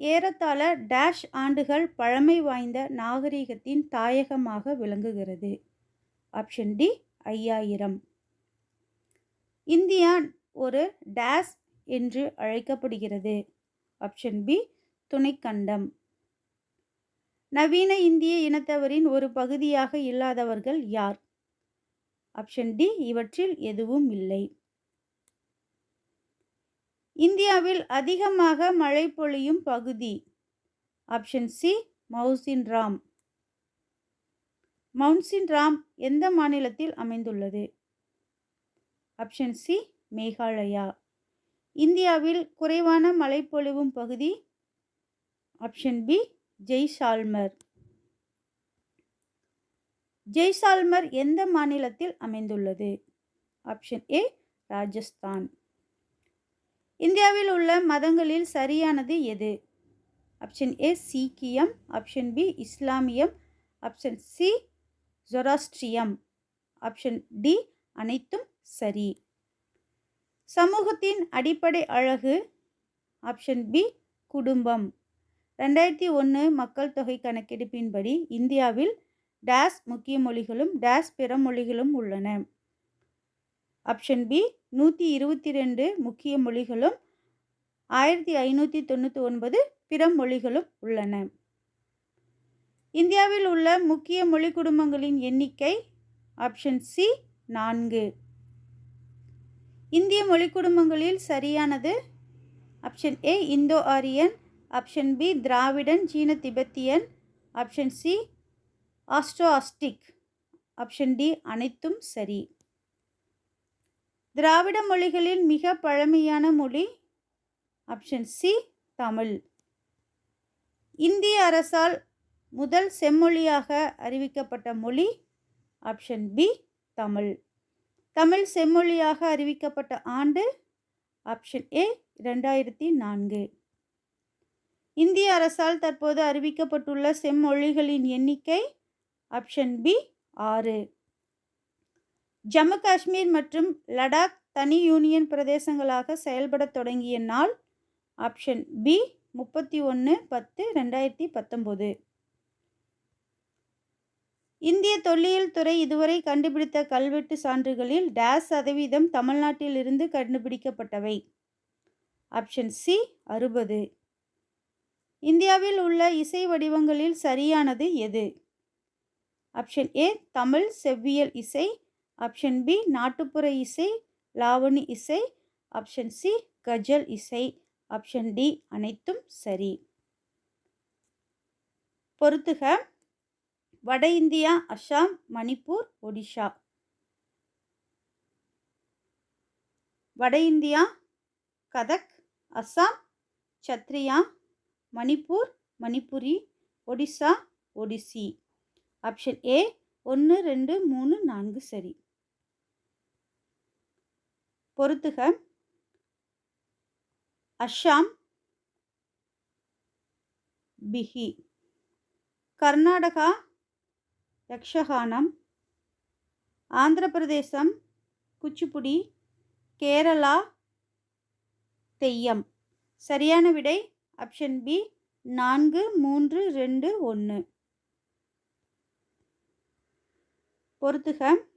ஏறத்தாழ டேஷ் ஆண்டுகள் பழமை வாய்ந்த நாகரிகத்தின் தாயகமாக விளங்குகிறது. ஆப்ஷன் டி ஐயாயிரம். இந்தியா ஒரு டேஸ் என்று அழைக்கப்படுகிறது. ஆப்ஷன் பி துணைக்கண்டம். நவீன இந்திய இனத்தவரின் ஒரு பகுதியாக இல்லாதவர்கள் யார்? ஆப்ஷன் டி இவற்றில் எதுவும் இல்லை. இந்தியாவில் அதிகமாக மழை பொழியும் பகுதி. Option C Mawsynram Mawsynram எந்த மாநிலத்தில் அமைந்துள்ளது? ஆப்ஷன் சி மேகாலயா இந்தியாவில் குறைவான மழை பொழிவும் பகுதி? ஆப்ஷன் பி ஜெய்சால்மர் ஜெய்சால்மர் எந்த மாநிலத்தில் அமைந்துள்ளது? ஆப்ஷன் ஏ ராஜஸ்தான் இந்தியாவில் உள்ள மதங்களில் சரியானது எது? ஆப்ஷன் ஏ சீக்கியம். ஆப்ஷன் பி இஸ்லாமியம். ஆப்ஷன் சி ஜொராஸ்ட்ரியம். ஆப்ஷன் டி அனைத்தும் சரி. சமூகத்தின் அடிப்படை அழகு. ஆப்ஷன் பி குடும்பம். ரெண்டாயிரத்தி ஒன்று மக்கள் தொகை கணக்கெடுப்பின்படி இந்தியாவில் டேஸ் முக்கிய மொழிகளும் டேஸ் பிற மொழிகளும் உள்ளன. ஆப்ஷன் பி நூற்றி இருபத்தி ரெண்டு முக்கிய மொழிகளும் ஆயிரத்தி ஐநூற்றி தொண்ணூற்றி ஒன்பது பிற மொழிகளும் உள்ளன. இந்தியாவில் உள்ள முக்கிய மொழி குடும்பங்களின் எண்ணிக்கை ஆப்ஷன் சி நான்கு. இந்திய மொழி குடும்பங்களில் சரியானது option A Indo Aryan option B திராவிடன் சீன Tibetan option C Austroasiatic option D அனைத்தும் சரி. திராவிட மொழிகளில் மிக பழமையான மொழி ஆப்ஷன் சி தமிழ். இந்திய அரசால் முதல் செம்மொழியாக அறிவிக்கப்பட்ட மொழி ஆப்ஷன் பி தமிழ். தமிழ் செம்மொழியாக அறிவிக்கப்பட்ட ஆண்டு ஆப்ஷன் ஏ ரெண்டாயிரத்தி நான்கு. இந்திய அரசால் தற்போது அறிவிக்கப்பட்டுள்ள செம்மொழிகளின் எண்ணிக்கை ஆப்ஷன் பி ஆறு. ஜம்மு காஷ்மீர் மற்றும் லடாக் தனி யூனியன் பிரதேசங்களாக செயல்படத் தொடங்கிய நாள் ஆப்ஷன் பி முப்பத்தி ஒன்று பத்து ரெண்டாயிரத்தி பத்தொம்போது. இந்திய தொல்லியல் துறை இதுவரை கண்டுபிடித்த கல்வெட்டு சான்றுகளில் டேஸ் சதவீதம் தமிழ்நாட்டில் இருந்து கண்டுபிடிக்கப்பட்டவை. ஆப்ஷன் சி அறுபது. இந்தியாவில் உள்ள இசை வடிவங்களில் சரியானது எது? ஆப்ஷன் ஏ தமிழ் செவ்வியல் இசை ஆப்ஷன் பி நாட்டுப்புற இசை லாவணி இசை. ஆப்ஷன் சி கஜல் இசை. ஆப்ஷன் டி அனைத்தும் சரி. பொறுத்துக. வட இந்தியா அஸ்ஸாம் மணிப்பூர் ஒடிஷா. வட India Kathak Assam Sattriya Manipur Manipuri Odisha Odissi. Option A ஒன்று ரெண்டு மூணு நான்கு சரி. பொறுத்துக அஸ்ஸாம் பிஹி. கர்நாடகா யக்ஷகானம். ஆந்திர பிரதேசம் குச்சிப்புடி. கேரளா தெய்யம். சரியான விடை ஆப்ஷன் பி நான்கு மூன்று ரெண்டு ஒன்று பொறுத்துக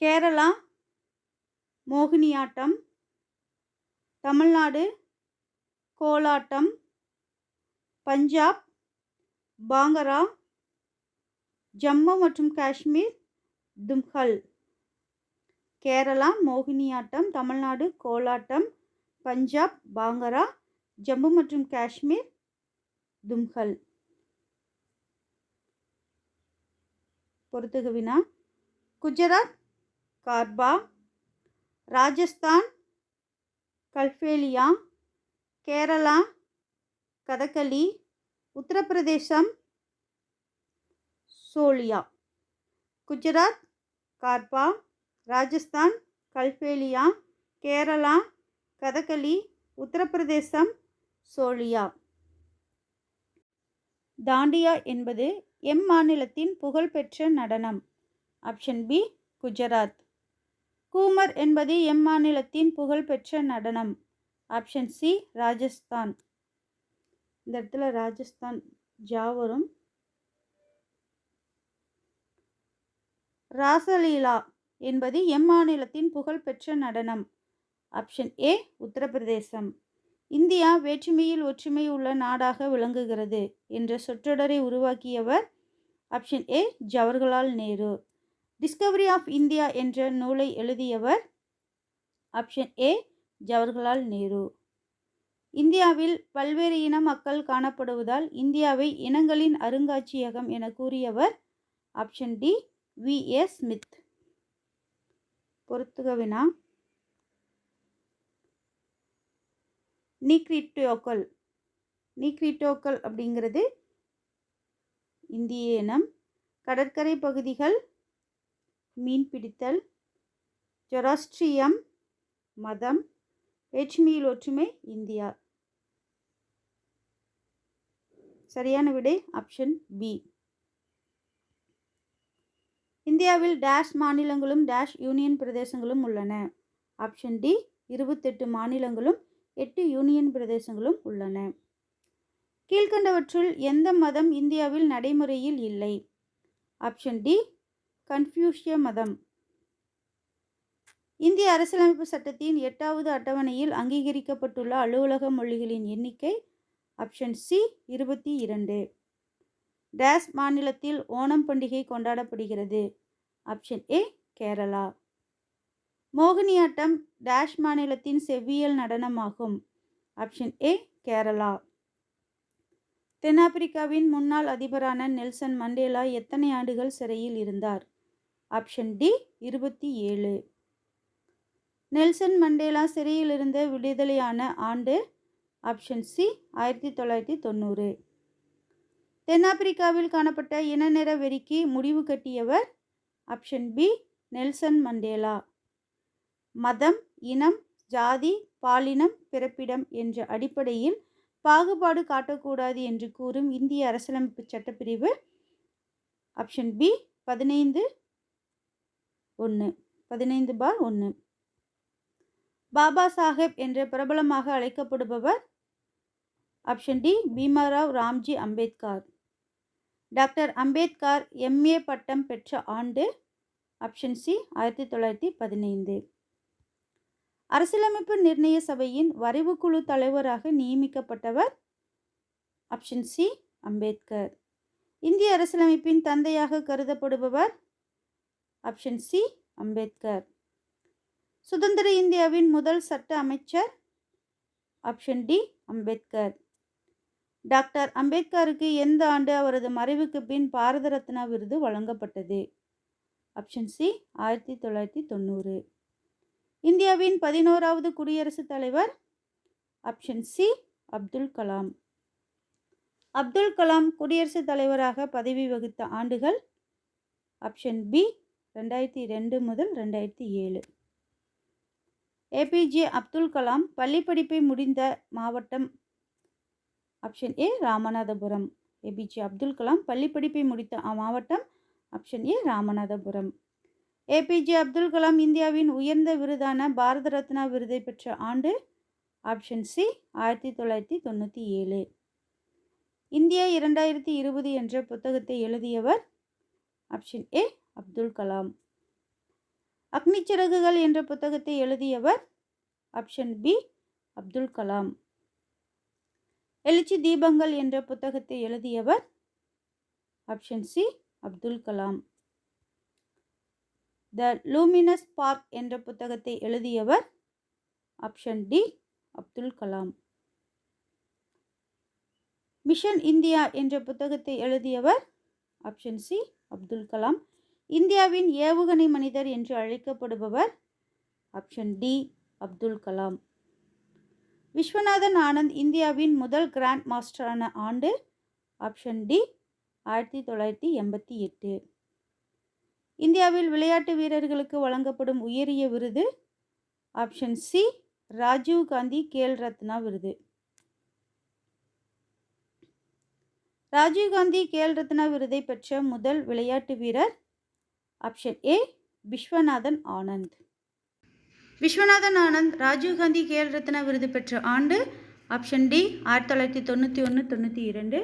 கேரளா மோகினியாட்டம் தமிழ்நாடு கோலாட்டம் பஞ்சாப் பாங்கரா ஜம்மு மற்றும் காஷ்மீர் தும்ஹல். கேரளா மோகினியாட்டம் தமிழ்நாடு கோலாட்டம் பஞ்சாப் பாங்கரா ஜம்மு மற்றும் காஷ்மீர் தும்ஹல். பொறுத்துக வினா குஜராத் கார்பா ராஜஸ்தான் கல்ஃபேலியா கேரளா கதகளி உத்தரப்பிரதேசம் சோலியா. குஜராத் கார்பா ராஜஸ்தான் கல்ஃபேலியா கேரளா கதகளி உத்தரப்பிரதேசம் சோலியா. தாண்டியா என்பது எம் மாநிலத்தின் புகழ்பெற்ற நடனம். Option B Gujarat. கூமர் என்பது எம் மாநிலத்தின் புகழ்பெற்ற நடனம். Option C Rajasthan. இந்த இடத்துல ராஜஸ்தான் ஜா வரும். ராசலீலா என்பது எம்மாநிலத்தின் புகழ்பெற்ற நடனம். Option A Uttar Pradesh. இந்தியா வேற்றுமையில் ஒற்றுமை உள்ள நாடாக விளங்குகிறது என்ற சொற்றொடரை உருவாக்கியவர் option A Jawaharlal Nehru. Discovery of India என்ற நூலை எழுதியவர் ஆப்ஷன் ஏ ஜவஹர்லால் நேரு. இந்தியாவில் பல்வேறு இன மக்கள் காணப்படுவதால் இந்தியாவை இனங்களின் அருங்காட்சியகம் என கூறியவர் option D V A Smith பொறுத்துக வினா நீக்ரிட்டோக்கள் நீக்ரிட்டோக்கள் அப்படிங்கிறது இந்திய இனம் கடற்கரை பகுதிகள் மீன்பிடித்தல் ஜொராஸ்ட்ரியம் மதம் வேற்றுமையில் ஒற்றுமை இந்தியா. சரியான விடை ஆப்ஷன் பி இந்தியாவில் டேஷ் மாநிலங்களும் டேஷ் யூனியன் பிரதேசங்களும் உள்ளன. ஆப்ஷன் டி இருபத்தெட்டு மாநிலங்களும் எட்டு யூனியன் பிரதேசங்களும் உள்ளன. கீழ்கண்டவற்றுள் எந்த மதம் இந்தியாவில் நடைமுறையில் இல்லை? ஆப்ஷன் டி கன்ஃபியூஷிய மதம். இந்திய அரசியலமைப்பு சட்டத்தின் எட்டாவது அட்டவணையில் அங்கீகரிக்கப்பட்டுள்ள அலுவலக மொழிகளின் எண்ணிக்கை ஆப்ஷன் சி இருபத்தி இரண்டு. டேஸ் மாநிலத்தில் ஓணம் பண்டிகை கொண்டாடப்படுகிறது. Option A Kerala. Mohiniyattam dash மாநிலத்தின் செவ்வியல் நடனமாகும். Option A Kerala. தென்னாப்பிரிக்காவின் முன்னாள் அதிபரான நெல்சன் மண்டேலா எத்தனை ஆண்டுகள் சிறையில் இருந்தார்? ஆப்ஷன் டி இருபத்தி ஏழு. நெல்சன் மண்டேலா சிறையிலிருந்து விடுதலையான ஆண்டு ஆப்ஷன் சி ஆயிரத்தி தொள்ளாயிரத்தி தொண்ணூறு. தென்னாப்பிரிக்காவில் காணப்பட்ட இனநிற வெறிக்கு முடிவு கட்டியவர் ஆப்ஷன் பி நெல்சன் மண்டேலா மதம் இனம் ஜாதி பாலினம் பிறப்பிடம் என்ற அடிப்படையில் பாகுபாடு காட்டக்கூடாது என்று கூறும் இந்திய அரசியலமைப்பு சட்டப்பிரிவு ஆப்ஷன் பி பதினைந்து ஒன்று பதினைந்து பார் ஒன்று பாபா சாஹேப் என்று பிரபலமாக அழைக்கப்படுபவர் option D Bhimrao Ramji Ambedkar. Doctor Ambedkar MA பட்டம் பெற்ற ஆண்டு ஆப்ஷன் சி ஆயிரத்தி தொள்ளாயிரத்தி பதினைந்து. அரசியலமைப்பு நிர்ணய சபையின் வரைவுக்குழு தலைவராக நியமிக்கப்பட்டவர் ஆப்ஷன் சி அம்பேத்கர். இந்திய அரசியலமைப்பின் தந்தையாக கருதப்படுபவர் ஆப்ஷன் சி அம்பேத்கர். சுதந்திர இந்தியாவின் முதல் சட்ட அமைச்சர் ஆப்ஷன் டி அம்பேத்கர். டாக்டர் அம்பேத்கருக்கு எந்த ஆண்டு அவரது மறைவுக்கு பின் பாரத ரத்னா விருது வழங்கப்பட்டது? ஆப்ஷன் சி ஆயிரத்தி தொள்ளாயிரத்தி தொண்ணூறு. இந்தியாவின் பதினோராவது குடியரசுத் தலைவர் ஆப்ஷன் சி அப்துல் கலாம். அப்துல் கலாம் குடியரசுத் தலைவராக பதவி வகித்த ஆண்டுகள் ஆப்ஷன் பி ரெண்டாயிரத்தி ரெண்டு முதல் ரெண்டாயிரத்தி ஏழு. ஏபிஜே அப்துல் கலாம் பள்ளி படிப்பை முடிந்த மாவட்டம் option A Ramanathapuram. APJ Abdul Kalam பள்ளி படிப்பை முடித்த மாவட்டம் option A Ramanathapuram. APJ Abdul Kalam இந்தியாவின் உயர்ந்த விருதான பாரத ரத்னா விருதை பெற்ற ஆண்டு ஆப்ஷன் சி ஆயிரத்தி தொள்ளாயிரத்தி தொண்ணூற்றி ஏழு. இந்தியா இரண்டாயிரத்தி இருபது என்ற புத்தகத்தை எழுதியவர் ஆப்ஷன் ஏ அப்துல் கலாம். அக்னி சிறகுகள் என்ற புத்தகத்தை எழுதியவர் ஆப்ஷன் பி அப்துல் கலாம். எழுச்சி தீபங்கள் என்ற புத்தகத்தை எழுதியவர் option C Abdul Kalam. The luminous spark என்ற புத்தகத்தை எழுதியவர் option D Abdul Kalam. Mission India என்ற புத்தகத்தை எழுதியவர் ஆப்ஷன் சி அப்துல் கலாம். இந்தியாவின் ஏவுகணை மனிதர் என்று அழைக்கப்படுபவர் ஆப்ஷன் டி அப்துல் கலாம். விஸ்வநாதன் ஆனந்த் இந்தியாவின் முதல் கிராண்ட் மாஸ்டரான ஆண்டு ஆப்ஷன் டி ஆயிரத்தி தொள்ளாயிரத்தி எண்பத்தி எட்டு. இந்தியாவில் விளையாட்டு வீரர்களுக்கு வழங்கப்படும் உயரிய விருது ஆப்ஷன் சி ராஜீவ் காந்தி கேல் ரத்னா விருது. ராஜீவ்காந்தி கேல் ரத்னா விருதை பெற்ற முதல் விளையாட்டு வீரர் ஆப்ஷன் ஏ விஸ்வநாதன் ஆனந்த் விஸ்வநாதன் ஆனந்த் ராஜீவ்காந்தி கேல் ரத்னா விருது பெற்ற ஆண்டு. ஆப்ஷன் டி ஆயிரத்தி தொள்ளாயிரத்தி தொண்ணூற்றி ஒன்று தொண்ணூற்றி இரண்டு.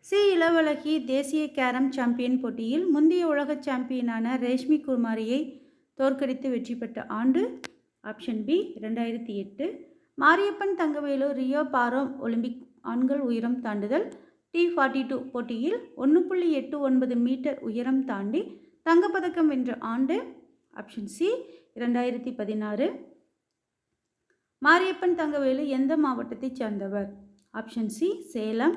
சி. இளவழகி தேசிய கேரம் சாம்பியன் போட்டியில் முந்தைய உலக சாம்பியனான ரேஷ்மி குமாரியை தோற்கடித்து வெற்றி பெற்ற ஆண்டு. ஆப்ஷன் பி ரெண்டாயிரத்தி எட்டு. Mariyappan Thangavelu Rio para Olympic ஆண்கள் உயரம் தாண்டுதல். டி ஃபார்ட்டி டூ போட்டியில் ஒன்று புள்ளி எட்டு ஒன்பது மீட்டர் உயரம் தாண்டி தங்கப்பதக்கம் வென்ற ஆண்டு ஆப்ஷன் சி இரண்டாயிரத்தி பதினாறு. மாரியப்பன் தங்கவேலு எந்த மாவட்டத்தைச் சேர்ந்தவர்? Option C Salem.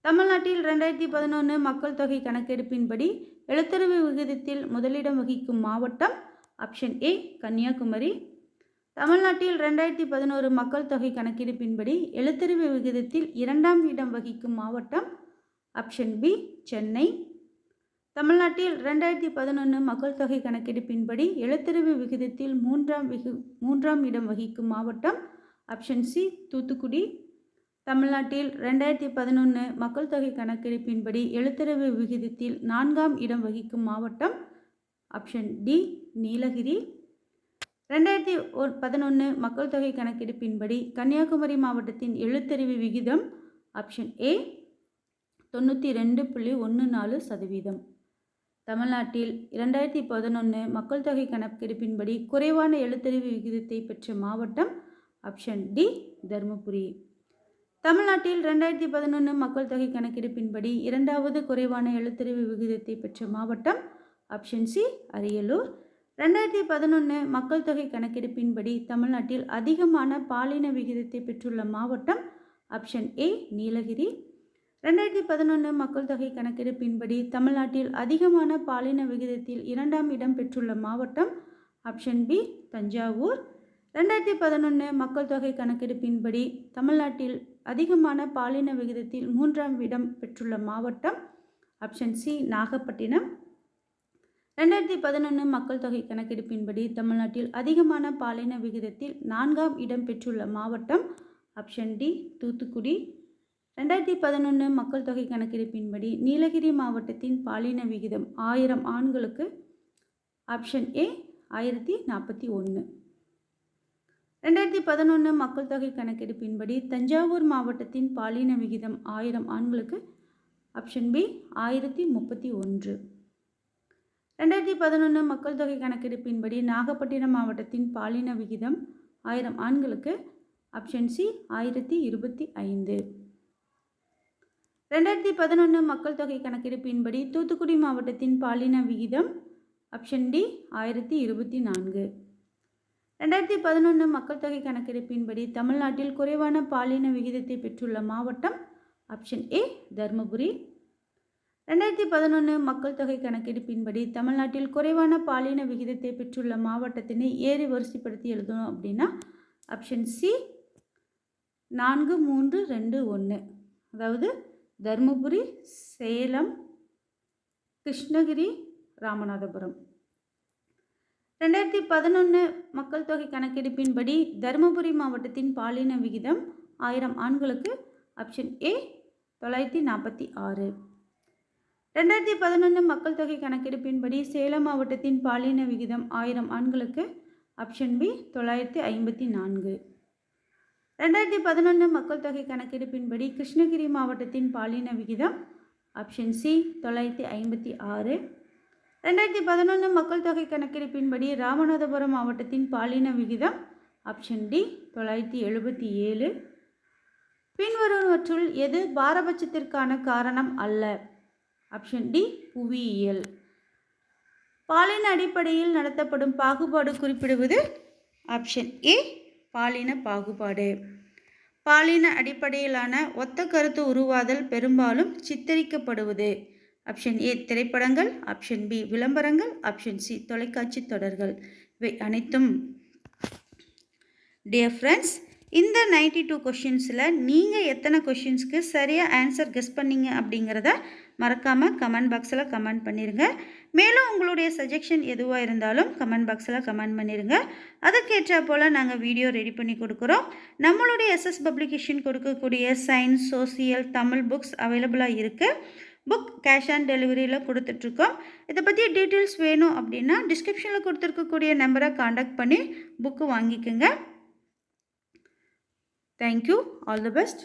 தமிழ்நாட்டில் ரெண்டாயிரத்தி பதினொன்று மக்கள் தொகை கணக்கெடுப்பின்படி எழுத்தறிவு விகிதத்தில் முதலிடம் வகிக்கும் மாவட்டம் ஆப்ஷன் ஏ கன்னியாகுமரி. தமிழ்நாட்டில் ரெண்டாயிரத்தி பதினோரு மக்கள் தொகை கணக்கெடுப்பின்படி எழுத்தறிவு விகிதத்தில் இரண்டாம் இடம் வகிக்கும் மாவட்டம் ஆப்ஷன் பி சென்னை. தமிழ்நாட்டில் ரெண்டாயிரத்தி பதினொன்று மக்கள் தொகை கணக்கெடுப்பின்படி எழுத்தறிவு விகிதத்தில் மூன்றாம் விகு மூன்றாம் இடம் வகிக்கும் மாவட்டம் ஆப்ஷன் சி தூத்துக்குடி. தமிழ்நாட்டில் ரெண்டாயிரத்தி பதினொன்று மக்கள் தொகை கணக்கெடுப்பின்படி எழுத்தறிவு விகிதத்தில் நான்காம் இடம் வகிக்கும் மாவட்டம் ஆப்ஷன் டி நீலகிரி. ரெண்டாயிரத்தி ஒ பதினொன்று மக்கள் தொகை கணக்கெடுப்பின்படி கன்னியாகுமரி மாவட்டத்தின் எழுத்தறிவு விகிதம் ஆப்ஷன் ஏ தொண்ணூற்றி ரெண்டு புள்ளி ஒன்று நாலு சதவீதம். தமிழ்நாட்டில் இரண்டாயிரத்தி பதினொன்று மக்கள் தொகை கணக்கெடுப்பின்படி குறைவான எழுத்தறிவு விகிதத்தை பெற்ற மாவட்டம் ஆப்ஷன் டி தருமபுரி. தமிழ்நாட்டில் ரெண்டாயிரத்தி பதினொன்று மக்கள் தொகை கணக்கெடுப்பின்படி இரண்டாவது குறைவான எழுத்தறிவு விகிதத்தை பெற்ற மாவட்டம் ஆப்ஷன் சி அரியலூர். ரெண்டாயிரத்தி பதினொன்று மக்கள் தொகை கணக்கெடுப்பின்படி தமிழ்நாட்டில் அதிகமான பாலின விகிதத்தை பெற்றுள்ள மாவட்டம் ஆப்ஷன் ஏ நீலகிரி. ரெண்டாயிரத்தி பதினொன்று மக்கள் தொகை கணக்கெடுப்பின்படி தமிழ்நாட்டில் அதிகமான பாலின விகிதத்தில் இரண்டாம் இடம் பெற்றுள்ள மாவட்டம் ஆப்ஷன் பி தஞ்சாவூர். ரெண்டாயிரத்தி பதினொன்று மக்கள் தொகை கணக்கெடுப்பின்படி தமிழ்நாட்டில் அதிகமான பாலின விகிதத்தில் மூன்றாம் இடம் பெற்றுள்ள மாவட்டம் ஆப்ஷன் சி நாகப்பட்டினம். ரெண்டாயிரத்தி பதினொன்று மக்கள் தொகை கணக்கெடுப்பின்படி தமிழ்நாட்டில் அதிகமான பாலின விகிதத்தில் நான்காம் இடம் பெற்றுள்ள மாவட்டம் ஆப்ஷன் டி தூத்துக்குடி. ரெண்டாயிரத்தி பதினொன்று மக்கள் தொகை கணக்கெடுப்பின்படி நீலகிரி மாவட்டத்தின் பாலின விகிதம் ஆயிரம் ஆண்களுக்கு ஆப்ஷன் ஏ ஆயிரத்தி நாற்பத்தி ஒன்று ரெண்டாயிரத்தி பதினொன்று மக்கள் தொகை கணக்கெடுப்பின்படி தஞ்சாவூர் மாவட்டத்தின் பாலின விகிதம் ஆயிரம் ஆண்களுக்கு ஆப்ஷன் பி ஆயிரத்தி முப்பத்தி ஒன்று. ரெண்டாயிரத்தி பதினொன்று மக்கள் தொகை கணக்கெடுப்பின்படி நாகப்பட்டினம் மாவட்டத்தின் பாலின விகிதம் ஆயிரம் ஆண்களுக்கு ஆப்ஷன் சி ஆயிரத்தி இருபத்தி ஐந்து. ரெண்டாயிரத்தி பதினொன்று மக்கள் தொகை கணக்கெடுப்பின்படி தூத்துக்குடி மாவட்டத்தின் பாலின விகிதம் ஆப்ஷன் டி ஆயிரத்தி இருபத்தி நான்கு. ரெண்டாயிரத்தி பதினொன்று மக்கள் தொகை கணக்கெடுப்பின்படி தமிழ்நாட்டில் குறைவான பாலின விகிதத்தை பெற்றுள்ள மாவட்டம் ஆப்ஷன் ஏ தருமபுரி. ரெண்டாயிரத்தி பதினொன்று மக்கள் தொகை கணக்கெடுப்பின்படி தமிழ்நாட்டில் குறைவான பாலின விகிதத்தை பெற்றுள்ள மாவட்டத்தினை ஏறி வரிசைப்படுத்தி எழுதணும் அப்படின்னா ஆப்ஷன் சி நான்கு மூன்று ரெண்டு ஒன்று அதாவது தருமபுரி சேலம் கிருஷ்ணகிரி ராமநாதபுரம். ரெண்டாயிரத்தி பதினொன்று மக்கள் தொகை கணக்கெடுப்பின்படி தருமபுரி மாவட்டத்தின் பாலின விகிதம் ஆயிரம் ஆண்களுக்கு ஆப்ஷன் ஏ தொள்ளாயிரத்தி நாற்பத்தி ஆறு. ரெண்டாயிரத்தி பதினொன்று மக்கள் தொகை கணக்கெடுப்பின்படி சேலம் மாவட்டத்தின் பாலின விகிதம் ஆயிரம் ஆண்களுக்கு ஆப்ஷன் பி தொள்ளாயிரத்தி ஐம்பத்தி நான்கு. ரெண்டாயிரத்தி பதினொன்று மக்கள் தொகை கணக்கெடுப்பின்படி கிருஷ்ணகிரி மாவட்டத்தின் பாலின விகிதம் ஆப்ஷன் சி தொள்ளாயிரத்தி ஐம்பத்தி ஆறு. ரெண்டாயிரத்தி பதினொன்று மக்கள் தொகை கணக்கெடுப்பின்படி ராமநாதபுரம் மாவட்டத்தின் பாலின விகிதம் ஆப்ஷன் டி தொள்ளாயிரத்தி எழுபத்தி ஏழு. பின்வருவற்றுள் எது பாரபட்சத்திற்கான காரணம் அல்ல? ஆப்ஷன் டி புவியியல். பாலின அடிப்படையில் நடத்தப்படும் பாகுபாடு குறிப்பிடுவது ஆப்ஷன் ஏ பாலின பாகுபாடு. பாலின அடிப்படையிலான ஒத்த கருத்து உருவாதல் பெரும்பாலும் சித்தரிக்கப்படுவது. ஆப்ஷன் ஏ திரைப்படங்கள். ஆப்ஷன் பி விளம்பரங்கள். ஆப்ஷன் சி தொலைக்காட்சி தொடர்கள். இவை அனைத்தும். டியர் ஃப்ரெண்ட்ஸ் இந்த நைன்டி டூ கொஷின்ஸில் நீங்கள் எத்தனை கொஷின்ஸ்க்கு சரியாக ஆன்சர் கெஸ் பண்ணீங்க அப்படிங்கிறத மறக்காமல் கமெண்ட் பாக்ஸில் கமெண்ட் பண்ணிடுங்க மேலும் உங்களுடைய சஜெஷன் எதுவாக இருந்தாலும் கமெண்ட் பாக்ஸில் கமெண்ட் பண்ணிடுங்க அதுக்கேற்ற போல் நாங்கள் வீடியோ ரெடி பண்ணி கொடுக்குறோம். நம்மளுடைய எஸ்எஸ் பப்ளிகேஷன் கொடுக்கக்கூடிய சயின்ஸ் சோசியல் தமிழ் புக்ஸ் அவைலபிளாக இருக்குது புக் கேஷ் ஆன் டெலிவரியில் கொடுத்துட்ருக்கோம். இதை பற்றி டீட்டெயில்ஸ் வேணும் அப்படின்னா டிஸ்கிரிப்ஷனில் கொடுத்துருக்கக்கூடிய நம்பரை காண்டாக்ட் பண்ணி புக்கு வாங்கிக்கோங்க. Thank you all the best